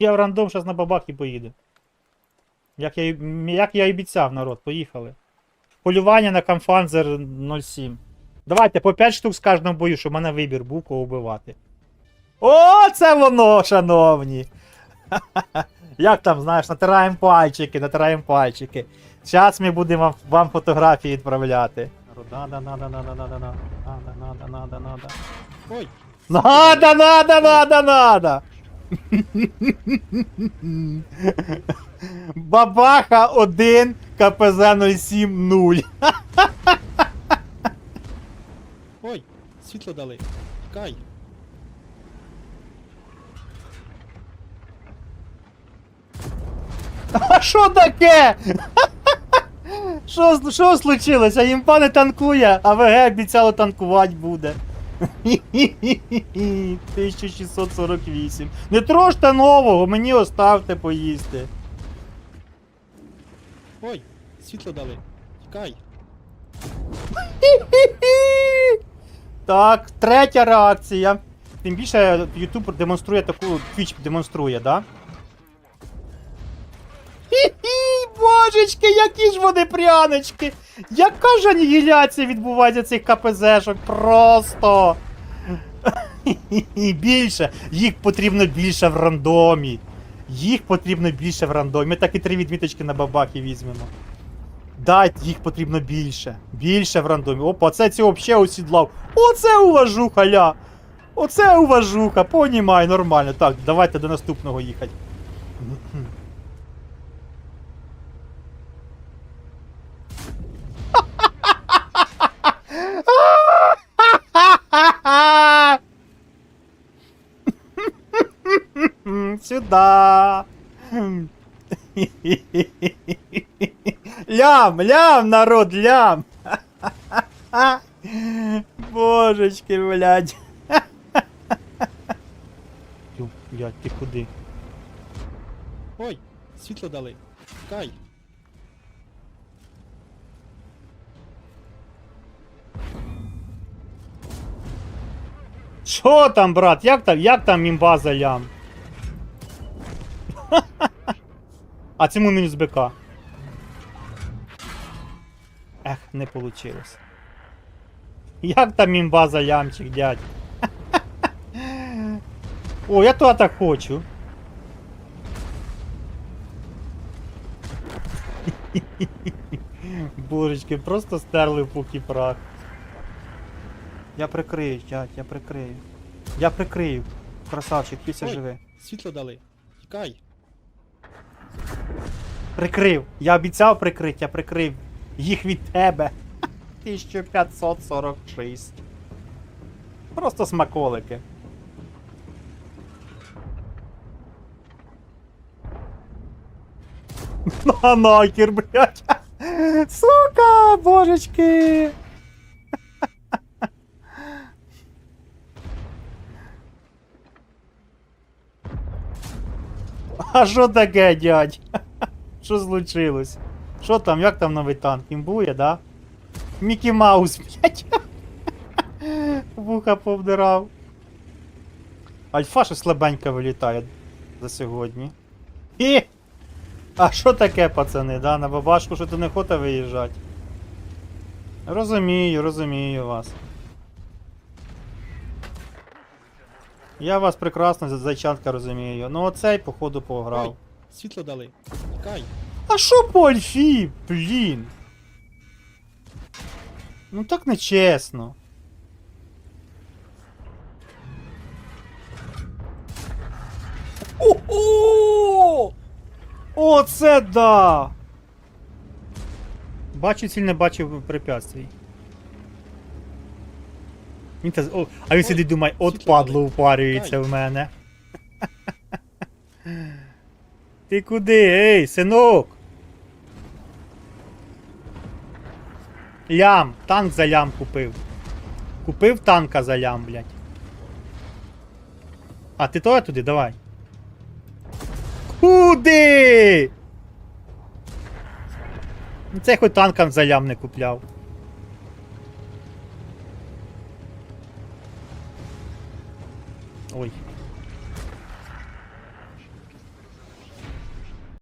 Я в рандом зараз на бабаки поїду. Як я як я обіцяв, народ, поїхали. Полювання на камфанзер 07. Давайте по 5 штук з кожного бою, щоб у мене вибір був кого вбивати. О, це воно, шановні! Як там, знаєш, натираємо пальчики, натираємо пальчики. Зараз ми будемо вам фотографії відправляти. Надо, надо, надо, надо, надо. Надо, надо, надо, надо. Ой! Надо, надо, надо, надо! Бабаха 1, КПЗ 07 0. ой, світло дали. Тікай. А що таке? Що, що случилося? Імпа не танкує, а ВГ обіцяло танкувати буде. 1648. Не троште нового, мені оставте поїсти. Ой, світло дали. Тікай. Так, третя реакція. Тим більше YouTube демонструє таку. Twitch демонструє, да? Хі-хі, божечки, які ж вони прянички! Яка ж анігіляція відбувається цих КПЗшок? Просто! Більше! Їх потрібно більше в рандомі. Їх потрібно більше в рандомі. Ми так і три відміточки на бабахі візьмемо. Дайте, їх потрібно більше. Більше в рандомі. Опа, це цього взагалі осідлав. Оце уважуха, ля. Оце уважуха, понімай, нормально. Так, давайте до наступного їхати. Сюда. Лям, лям, народ, лям. Божечки, блядь. Ю, блядь, ти куди? Ой, світло дали. Тікай. Що там, брат? Як там, як там імба за лям? А цьому мінус БК. Ех, не получилось. Як там імба за лямчик, дядь? О, я то так хочу. Божечки, просто стерли в пух і прах. Я прикрию, дядь, я прикрию. Я прикрию. Красавчик, піся Ой. живе. Світло дали. Тікай. Прикрив. Я обіцяв прикрити, я прикрив. Їх від тебе. 1546. Просто смаколики. На нахер, блядь. Сука, божечки. А що таке, дядь? Що случилось? Що там, як там новий танк? Імбує, да? Мікі Маус, блядь. Вуха повдирав. Альфа ще слабенько вилітає за сьогодні. І. А що таке, пацани, да? На бабашку що ти не хоче виїжджати? Розумію, розумію вас. Я вас прекрасно, зайчанка, розумію. Ну оцей, походу, пограв. Ой, світло дали. Тікай. А що по Альфі, блін? Ну так не чесно. О-о! Оце да! Бачу ціль, не бачив препятствий. Він те... О, а він сидить думає, от падло упарюється в мене. Ти куди? Ей, синок? Лям, танк за лям купив. Купив танка за лям, блядь. А, ти того туди, давай. Куди? Ну, це хоч танкам за лям не купляв. Ой.